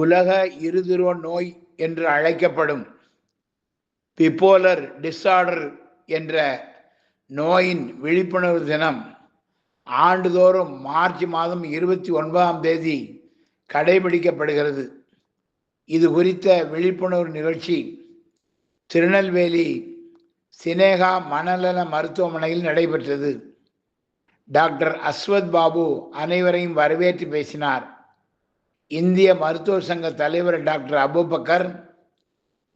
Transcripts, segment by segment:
உலக இருதுருவ நோய் என்று அழைக்கப்படும் பிப்போலர் டிஸார்டர் என்ற நோயின் விழிப்புணர்வு தினம் ஆண்டுதோறும் மார்ச் மாதம் இருபத்தி ஒன்பதாம் தேதி கடைபிடிக்கப்படுகிறது. இது குறித்த விழிப்புணர்வு நிகழ்ச்சி திருநெல்வேலி சினேகா மனநல மருத்துவமனையில் நடைபெற்றது. டாக்டர் அஸ்வத் பாபு அனைவரையும் வரவேற்று பேசினார். இந்திய மருத்துவ சங்க தலைவர் டாக்டர் அபுபக்கர்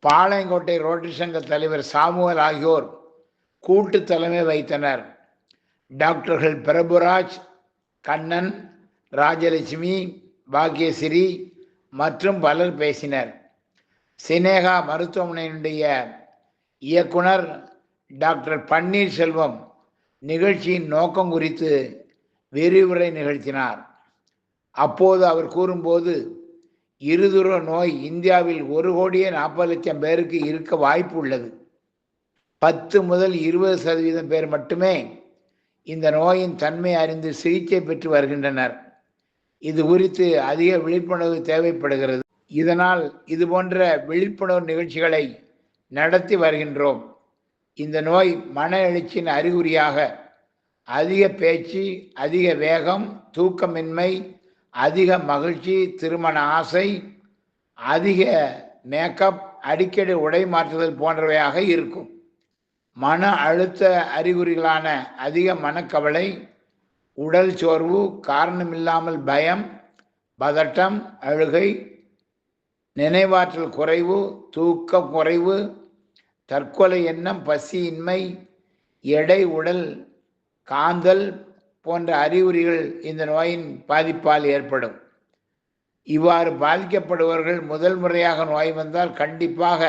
பாளையங்கோட்டை ரோட்டரி சங்க தலைவர் சாமுவல் ஆகியோர் கூட்டு தலைமை வைத்தனர் டாக்டர்கள் பிரபுராஜ் கண்ணன் ராஜலட்சுமி பாக்யஸ்ரீ மற்றும் பலர் பேசினர். சினேகா மருத்துவமனையினுடைய இயக்குனர் டாக்டர் பன்னீர்செல்வம் நிகழ்ச்சியின் நோக்கம் குறித்து விரிவுரை நிகழ்த்தினார். அப்போது அவர் கூறும்போது இருதுர நோய் இந்தியாவில் ஒரு கோடியே நாற்பது லட்சம் பேருக்கு இருக்க வாய்ப்பு உள்ளது. பத்து முதல் இருபது சதவீதம் பேர் மட்டுமே இந்த நோயின் தன்மை அறிந்து சிகிச்சை பெற்று வருகின்றனர். இது குறித்து அதிக விழிப்புணர்வு தேவைப்படுகிறது. இதனால் இது போன்ற விழிப்புணர்வு நிகழ்ச்சிகளை நடத்தி வருகின்றோம். இந்த நோய் மன எழுச்சியின் அறிகுறியாக அதிக பேச்சு அதிக வேகம் தூக்கமின்மை அதிக மகிழ்ச்சி திருமண ஆசை அதிக மேக்கப் அடிக்கடி உடை மாற்றுதல் போன்றவையாக இருக்கும். மன அழுத்த அறிகுறிகளான அதிக மனக்கவலை உடல் சோர்வு காரணமில்லாமல் பயம் பதட்டம் அழுகை நினைவாற்றல் குறைவு தூக்க குறைவு தற்கொலை எண்ணம் பசியின்மை எடை உடல் காந்தல் போன்ற அறிகுறிகள் இந்த நோயின் பாதிப்பால் ஏற்படும். இவ்வாறு பாதிக்கப்படுபவர்கள் முதல் முறையாக நோய் வந்தால் கண்டிப்பாக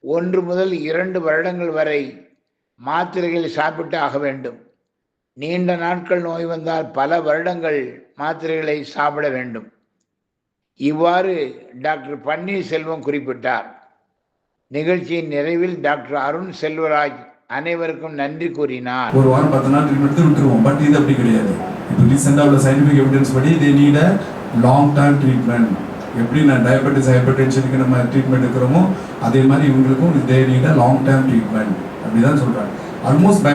ஒன்று முதல் இரண்டு வருடங்கள் வரை மாத்திரைகளை சாப்பிட்டு ஆக வேண்டும். நீண்ட நாட்கள் நோய் வந்தால் பல வருடங்கள் மாத்திரைகளை சாப்பிட வேண்டும். இவ்வாறு டாக்டர் பன்னீர்செல்வம் குறிப்பிட்டார். நிகழ்ச்சியின் நிறைவில் டாக்டர் அருண் செல்வராஜ் அனைவருக்கும் நன்றி கூறினார். ஒரு வாரம் பத்து நாள் ட்ரீட்மெண்ட் விட்டுருவோம். பட் இது அப்படி கிடையாது. இப்போ ரீசெண்டாக உள்ள சயின்டிஃபிக் எவிடன்ஸ் படி they need long term treatment எப்படி நான் டயபெட்டிஸ் ஹைப்பர் டென்ஷனுக்கு நம்ம ட்ரீட்மெண்ட் எடுக்கிறோமோ அதே மாதிரி இவங்களுக்கும் they need long term treatment அப்படிதான் சொல்றாங்க. ஆல்மோஸ்ட்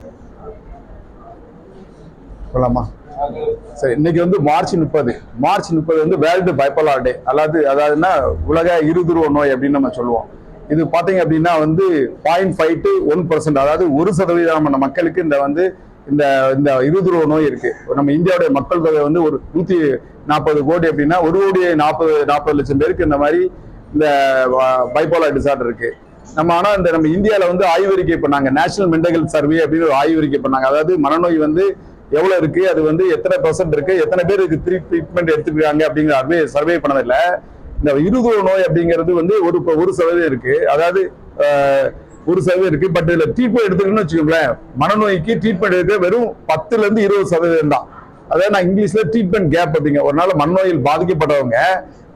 சொல்லலாமா சரி இன்னைக்கு வந்து மார்ச் முப்பது. மார்ச் முப்பது வந்து வேர்ல்டு பைப்போலார் டே. அதாவது அதாவதுன்னா உலக இருதுருவ நோய் அப்படின்னு நம்ம சொல்லுவோம். இது பாத்தீங்க அப்படின்னா வந்து point five to one percent அதாவது ஒரு சதவீதமான மக்களுக்கு இந்த வந்து இந்த இந்த இருதுருவ நோய் இருக்கு. நம்ம இந்தியாவுடைய மக்கள் தொகை வந்து ஒரு நூத்தி நாற்பது கோடி அப்படின்னா ஒரு கோடி நாற்பது நாற்பது லட்சம் பேருக்கு இந்த மாதிரி இந்த பைபோலா டிசார்டர் இருக்கு. நம்ம ஆனா இந்த நம்ம இந்தியாவில் வந்து ஆய்வறிக்கை பண்ணாங்க. நேஷனல் மென்டல் சர்வே அப்படின்னு ஒரு ஆய்வறிக்கை பண்ணாங்க. அதாவது மனநோய் வந்து எவ்வளவு இருக்கு அது வந்து எத்தனை பர்சன்ட் இருக்கு எத்தனை பேர் இதுக்கு ட்ரீட்மெண்ட் எடுத்துக்கிறாங்க அப்படிங்கிற சர்வே சர்வே இந்த இருதுவ நோய் அப்படிங்கிறது வந்து ஒரு ஒரு சதவீதம் இருக்கு. அதாவது ஒரு சதவீதம் இருக்கு. பட் இதுல ட்ரீட்மெண்ட் எடுத்துக்கணும்னு வச்சுக்கோங்களேன் மனநோய்க்கு ட்ரீட்மெண்ட் எடுக்க வெறும் பத்துல இருந்து இருபது சதவீதம் தான். அதாவது நான் இங்கிலீஷ்ல ட்ரீட்மெண்ட் கேப் அப்படிங்க. ஒரு நாள் மனநோயில் பாதிக்கப்பட்டவங்க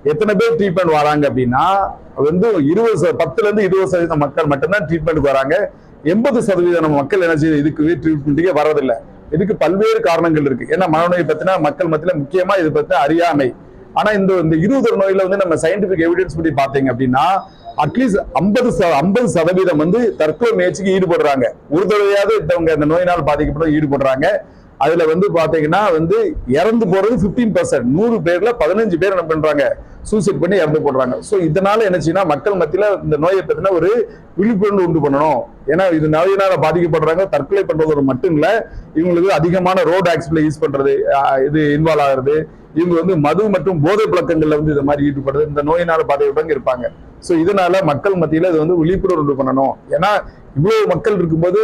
எத்தனை பேர் ட்ரீட்மெண்ட் வராங்க அப்படின்னா வந்து இருபது சத- பத்துல இருந்து இருபது சதவீதம் மக்கள் மட்டும்தான் ட்ரீட்மெண்ட்டுக்கு வராங்க. எண்பது சதவீதம் நம்ம மக்கள் என்ன செய்யுது இதுக்கு ட்ரீட்மெண்ட்டுக்கே வரதில்லை இதுக்கு பல்வேறு காரணங்கள் இருக்கு. ஏன்னா மனநோய் பத்தின மக்கள் மத்தியில முக்கியமா இது பத்தின அறியாமை. ஆனா இந்த இந்த இருபது நோயில வந்து நம்ம சயின்டிபிக் எவிடன்ஸ் படி பாத்தீங்க அப்படின்னா அட்லீஸ்ட் ஐம்பது ஐம்பது சதவீதம் வந்து தற்கொலை முயற்சிக்கு ஈடுபடுறாங்க. ஒரு தடவையாவது இத்தவங்க இந்த நோயினால் பாதிக்கப்படும் ஈடுபடுறாங்க. அதுல வந்து பாத்தீங்கன்னா வந்து இறந்து போறது 15% பர்சன்ட் நூறு பேர்ல பதினஞ்சு பேர் என்ன பண்றாங்க? சூசைட் பண்ணி இறந்து போடுறாங்க. ஸோ இதனால என்னச்சுன்னா மக்கள் மத்தியில இந்த நோயை பத்தின ஒரு விழிப்புணர்வு உண்டு பண்ணணும். ஏன்னா இது நோயினால பாதிக்கப்படுறாங்க தற்கொலை பண்றதோட மட்டும் இல்ல இவங்களுக்கு அதிகமான ரோடு ஆக்சிடென்ட்ல யூஸ் பண்றது இது இன்வால்வ் ஆகுறது. இவங்க வந்து மது மற்றும் போதை பழக்கங்கள்ல வந்து இது மாதிரி ஈடுபடுறது இந்த நோயினால பாதிக்கப்படுறவங்க இருப்பாங்க. ஸோ இதனால மக்கள் மத்தியில இது வந்து விழிப்புணர்வு உண்டு பண்ணணும். ஏன்னா இவ்வளவு மக்கள் இருக்கும்போது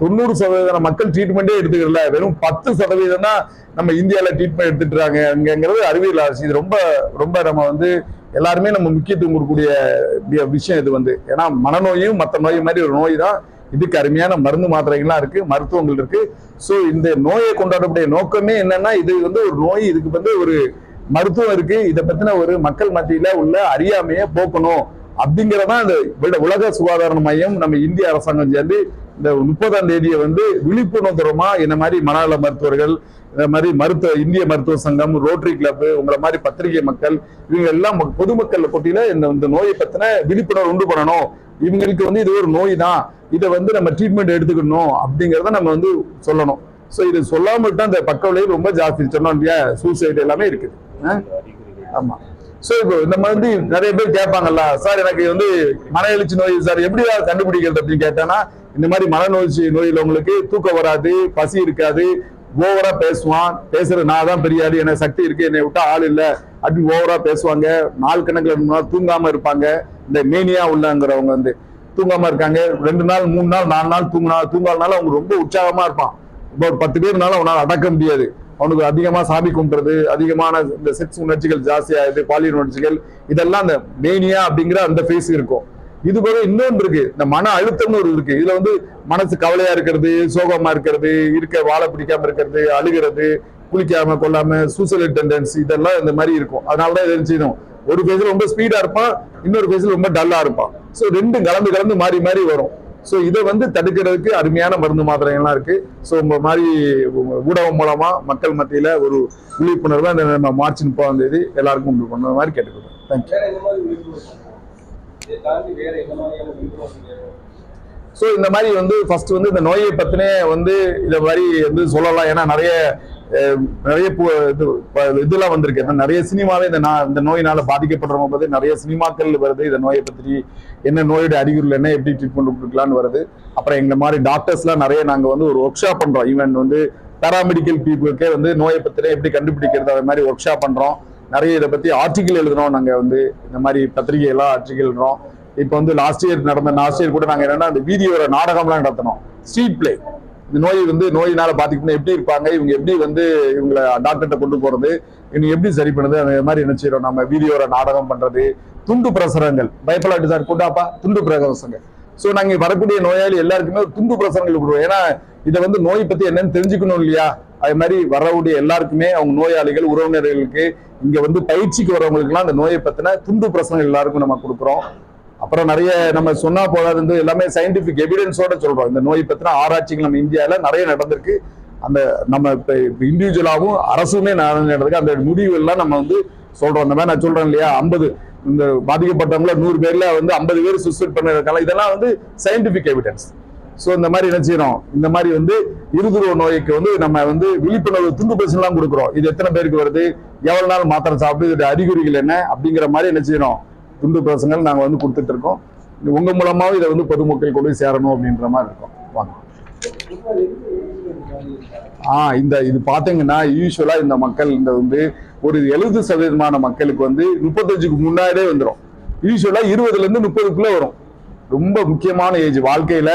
தொண்ணூறு சதவீதம் மக்கள் ட்ரீட்மெண்ட்டே எடுத்துக்கல வெறும் பத்து சதவீதம் தான் நம்ம இந்தியாவில் ட்ரீட்மெண்ட் எடுத்துட்டு அங்கங்கிறது அறிவியல் அரசு இது ரொம்ப ரொம்ப நம்ம வந்து எல்லாருமே நம்ம முக்கியத்துவம் கொடுக்கக்கூடிய விஷயம் இது வந்து. ஏன்னா மனநோயும் மற்ற நோய் மாதிரி ஒரு நோய் தான். இதுக்கு அருமையான மருந்து மாத்திரைகள்லாம் இருக்கு மருத்துவங்கள் இருக்கு. ஸோ இந்த நோயை கொண்டாடக்கூடிய நோக்கமே என்னன்னா இது வந்து ஒரு நோய் இதுக்கு வந்து ஒரு மருத்துவம் இருக்கு. இதை பத்தின ஒரு மக்கள் மத்தியில உள்ள அறியாமையை போக்கணும். அப்படிங்கிறதான் இந்த உலக சுகாதார மையம் நம்ம இந்திய அரசாங்கம் சேர்ந்து இந்த முப்பதாம் தேதியை வந்து விழிப்புணர்வுமா இந்த மாதிரி மனநல மருத்துவர்கள் இந்த மாதிரி மருத்துவ இந்திய மருத்துவ சங்கம் ரோட்டரி கிளப் உங்களை மாதிரி பத்திரிகை மக்கள் இவங்க எல்லாம் ம- பொதுமக்கள் போட்டியில இந்த இந்த நோயை பத்தின விழிப்புணர்வு உண்டு பண்ணணும். இவங்களுக்கு வந்து இது ஒரு நோய் தான் இதை வந்து நம்ம ட்ரீட்மெண்ட் எடுத்துக்கணும் அப்படிங்கிறத நம்ம வந்து சொல்லணும். ஸோ இது சொல்லாமல் தான் இந்த பக்க விளைவு ரொம்ப ஜாஸ்தி. சொன்னோம் இல்லையா? சூசைடு எல்லாமே இருக்குது. ஆ? ஆமா சோ இப்போ இந்த மாதிரி நிறைய பேர் கேட்பாங்கல்ல சார் எனக்கு வந்து மன எழுச்சி நோய் சார் எப்படி கண்டுபிடிக்கிறது? அப்படின்னு கேட்டேன்னா இந்த மாதிரி மனநோய்ச்சி நோயில் உங்களுக்கு தூக்கம் வராது பசி இருக்காது ஓவரா பேசுவான். பேசுற நான் தான் பெரிய ஆளு எனக்கு சக்தி இருக்கு என்னை விட்டா ஆள் இல்ல அப்படின்னு ஓவரா பேசுவாங்க. நாள் கணக்குல ரெண்டு நாள் தூங்காம இருப்பாங்க. இந்த மேனியா உள்ளங்கிறவங்க வந்து தூங்காம இருக்காங்க. ரெண்டு நாள் மூணு நாள் நாலு நாள் தூங்கினா தூங்காதனால அவங்க ரொம்ப உற்சாகமா இருப்பான். இப்போ ஒரு பத்து பேர்னால அவனால அடக்க முடியாது. அவனுக்கு அதிகமா சாமி கும்பிடுறது அதிகமான இந்த செக்ஸ் உணர்ச்சிகள் ஜாஸ்தியாகுது பாலியல் உணர்ச்சிகள் இதெல்லாம் அந்த மேனியா அப்படிங்கிற அந்த ஃபேஸ் இருக்கும். இது போல இன்னொன்று இருக்கு இந்த மன அழுத்தம்னு ஒரு இருக்கு. இதுல வந்து மனசு கவலையா இருக்கிறது சோகமா இருக்கிறது இருக்க வாழை பிடிக்காம இருக்கிறது அழுகிறது குளிக்காம கொள்ளாம சூசைட் டெண்டன்ஸ் இதெல்லாம் இந்த மாதிரி இருக்கும். அதனாலதான் இதை செய்யணும்? ஒரு பேஜ்ல ரொம்ப ஸ்பீடா இருப்பான் இன்னொரு பேஜ்ல ரொம்ப டல்லா இருப்பான். ஸோ ரெண்டும் கலந்து கலந்து மாறி மாறி வரும். ஸோ இதை வந்து தடுக்கிறதுக்கு அருமையான மருந்து மாத்திரைகள்லாம் இருக்கு. ஸோ இந்த மாதிரி ஊடகம் மூலமா மக்கள் மத்தியில ஒரு விழிப்புணர்வை இந்த நம்ம மார்ச் முப்பதாம் தேதி எல்லாருக்கும் உண்டு பண்ண மாதிரி கேட்டுக்கிறோம் தேங்க்யூ ஸோ இந்த மாதிரி வந்து ஃபர்ஸ்ட் வந்து இந்த நோயை பற்றினே வந்து இதை மாதிரி வந்து சொல்லலாம். ஏன்னா நிறைய நிறைய பு- இது ப- இதெல்லாம் வந்திருக்கு. நிறைய சினிமாவே இந்த நா- இந்த நோயினால பாதிக்கப்படுறவங்க பத்தி நிறைய சினிமாக்கள் வருது. இந்த நோயை பற்றி என்ன நோயோட அறிகுறிகள் என்ன எப்படி ட்ரீட்மெண்ட் கொடுக்கலான்னு வருது. அப்புறம் எங்களை மாதிரி டாக்டர்ஸ்லாம் நிறைய நாங்கள் வந்து ஒரு ஒர்க் ஷாப் பண்றோம். ஈவன் வந்து பேராமெடிக்கல் பீப்புளுக்கே வந்து நோயை பத்தின எப்படி கண்டுபிடிக்கிறது அது மாதிரி ஒர்க் ஷாப் பண்றோம். நிறைய இதை பத்தி ஆர்டிகிள் எழுதுறோம். நாங்கள் வந்து இந்த மாதிரி பத்திரிகை எல்லாம் ஆர்டிகிள் எழுதுறோம். இப்போ வந்து லாஸ்ட் இயர் நடந்த லாஸ்ட் இயர் கூட நாங்கள் என்னன்னா அந்த வீடியோட நாடகம்லாம் நடத்தினோம். ஸ்ட்ரீட் பிளே இந்த நோய் வந்து நோயினால பாதிக்கணும் எப்படி இருப்பாங்க? இவங்க எப்படி வந்து இவங்களை டாக்டர்கிட்ட கொண்டு போறது? இவங்க எப்படி சரி பண்ணுது? அந்த மாதிரி என்ன செய்யறோம்? நம்ம வீடியோட நாடகம் பண்றது துண்டு பிரசுரங்கள். பயப்பலாட்டு சார் கொண்டாப்பா? துண்டு பிரசுரங்கள். சோ நாங்க வரக்கூடிய நோயாளி எல்லாருக்குமே ஒரு துண்டு பிரசுரங்கள் கொடுவோம் ஏன்னா இதை வந்து நோய் பத்தி என்னன்னு தெரிஞ்சுக்கணும் இல்லையா? அது மாதிரி வரக்கூடிய எல்லாருக்குமே அவங்க நோயாளிகள் உறவினர்களுக்கு இங்க வந்து பயிற்சிக்கு வரவங்களுக்குலாம் அந்த நோயை பத்தின துண்டு பிரசனங்கள் எல்லாருக்கும் நம்ம கொடுக்குறோம். அப்புறம் நிறைய நம்ம சொன்னா போதாது எல்லாமே சயின்டிபிக் எவிடன்ஸோட சொல்றோம். இந்த நோய் பத்தின ஆராய்ச்சிகள் நம்ம இந்தியாவில் நிறைய நடந்திருக்கு. அந்த நம்ம இப்போ இண்டிவிஜுவலாகவும் அரசுமே நடந்திருக்கு அந்த முடிவு எல்லாம் நம்ம வந்து சொல்றோம். இந்த மாதிரி நான் சொல்றேன் இல்லையா? ஐம்பது இந்த பாதிக்கப்பட்டவங்கள நூறு பேர்ல வந்து ஐம்பது பேர் சுசைட் பண்ணிருக்காங்க. இதெல்லாம் வந்து சயின்டிபிக் எவிடன்ஸ் ஸோ இந்த மாதிரி என்ன செய்யறோம்? இந்த மாதிரி வந்து இருதுருவ நோய்க்கு வந்து நம்ம வந்து விழிப்புணர்வு துண்டு பிரச்சனைலாம் கொடுக்குறோம். இது எத்தனை பேருக்கு வருது? எவ்வளவு நாள் மாத்திரை சாப்பிட்டு இதோட அறிகுறிகள் என்ன? அப்படிங்கிற மாதிரி என்ன செய்யறோம்? துண்டு பிரசங்கள் நாங்கள் வந்து கொடுத்துட்டு இருக்கோம். உங்கள் மூலமாக இதை வந்து பொதுமக்கள் கொண்டு சேரணும் அப்படின்ற மாதிரி இருக்கும். வாங்க. ஆ இந்த இது பார்த்தீங்கன்னா யூஸ்வலாக இந்த மக்கள் இந்த வந்து ஒரு எழுபது சதவீதமான மக்களுக்கு வந்து முப்பத்தஞ்சுக்கு முன்னாடியே வந்துடும் யூஸ்வலாக இருபதுல இருந்து வரும். ரொம்ப முக்கியமான ஏஜ் வாழ்க்கையில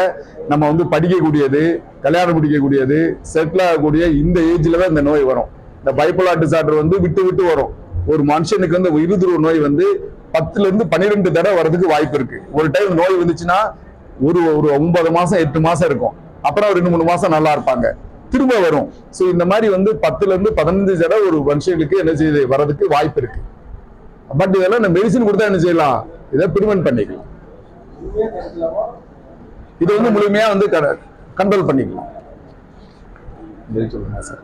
நம்ம வந்து படிக்கக்கூடியது கல்யாணம் முடிக்கக்கூடியது செட்டில் ஆகக்கூடிய இந்த ஏஜில் தான் இந்த நோய் வரும். இந்த பைப்போலார் டிசார்டர் வந்து விட்டு விட்டு வரும். ஒரு மனுஷனுக்கு வந்து இருதுருவ நோய் வந்து பத்துல இருந்து பன்னிரெண்டு தடவை வரதுக்கு வாய்ப்பு இருக்கு. ஒரு டைம் நோய் வந்துச்சுன்னா ஒரு ஒரு ஒன்பது மாசம் எட்டு மாசம் இருக்கும். அப்புறம் ஒரு ரெண்டு மூணு மாசம் நல்லா இருப்பாங்க. திரும்ப வரும். சோ இந்த மாதிரி வந்து பத்துல இருந்து பதினஞ்சு தடவை ஒரு மனுஷங்களுக்கு என்ன செய்யுது வரதுக்கு வாய்ப்பு இருக்கு. பட் இதெல்லாம் இந்த மெடிசின் கொடுத்தா என்ன செய்யலாம்? இதை பிரிவென்ட் பண்ணிக்கலாம். இதை இது வந்து முழுமையா வந்து கண்ட்ரோல் பண்ணிக்கலாம். சொல்லுங்க சார்